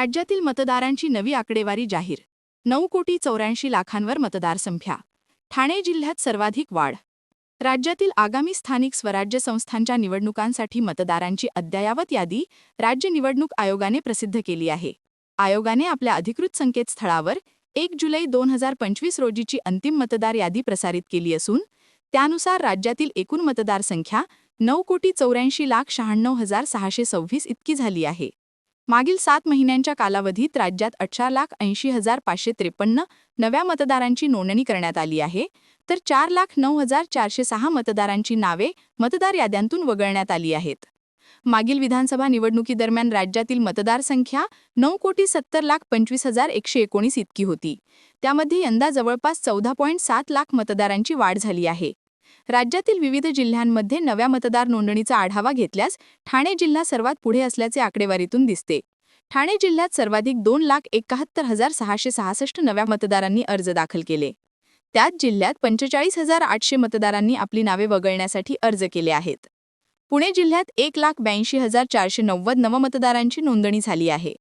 राज्यातील मतदारांची नवी आकडेवारी जाहीर. नऊ कोटी चौऱ्याऐंशी लाखांवर मतदारसंख्या. ठाणे जिल्ह्यात सर्वाधिक वाढ. राज्यातील आगामी स्थानिक स्वराज्य संस्थांच्या निवडणुकांसाठी मतदारांची अद्ययावत यादी राज्य निवडणूक आयोगाने प्रसिद्ध केली आहे. आयोगाने आपल्या अधिकृत संकेतस्थळावर एक जुलै दोन हजार पंचवीस रोजीची अंतिम मतदार यादी प्रसारित केली असून त्यानुसार राज्यातील एकूण मतदारसंख्या नऊ कोटी चौऱ्याऐंशी लाख शहाण्णव हजार सहाशे सव्वीस इतकी झाली आहे. मागील सात महिन्यांच्या कालावधीत राज्यात अठरा लाख ऐंशी हजार पाचशे त्रेपन्न नव्या मतदारांची नोंदणी करण्यात आली आहे. तर चार लाख नऊ हजार चारशे सहा मतदारांची नावे मतदार याद्यांतून वगळण्यात आली आहेत. मागील विधानसभा निवडणुकीदरम्यान राज्यातील मतदारसंख्या नऊ कोटी सत्तर लाख पंचवीस हजार एकशे एकोणीस इतकी होती. त्यामध्ये यंदा जवळपास चौदा पॉईंट सात लाख मतदारांची वाढ झाली आहे. राज्यातील विविध जिल्ह्यांमध्ये नव्या मतदार नोंदणीचा आढावा घेतल्यास ठाणे जिल्हा सर्वात पुढे असल्याचे आकडेवारीतून दिसते. ठाणे जिल्ह्यात सर्वाधिक दोन लाख एकाहत्तर हजार सहाशे सहासष्ट नव्या मतदारांनी अर्ज दाखल केले. त्याच जिल्ह्यात पंचेचाळीस हजार आठशे मतदारांनी आपली नावे वगळण्यासाठी अर्ज केले आहेत. पुणे जिल्ह्यात एक लाख ब्याऐंशी हजार चारशे नव्वद नवमतदारांची नोंदणी झाली आहे.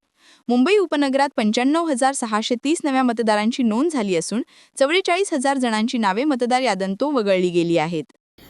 मुंबई उपनगरात पंच्याण्णव हजार सहाशे तीस नव्या मतदारांची नोंद झाली असून चव्वेचाळीस हजार जणांची नावे मतदार यादंतो वगळली गेली आहेत.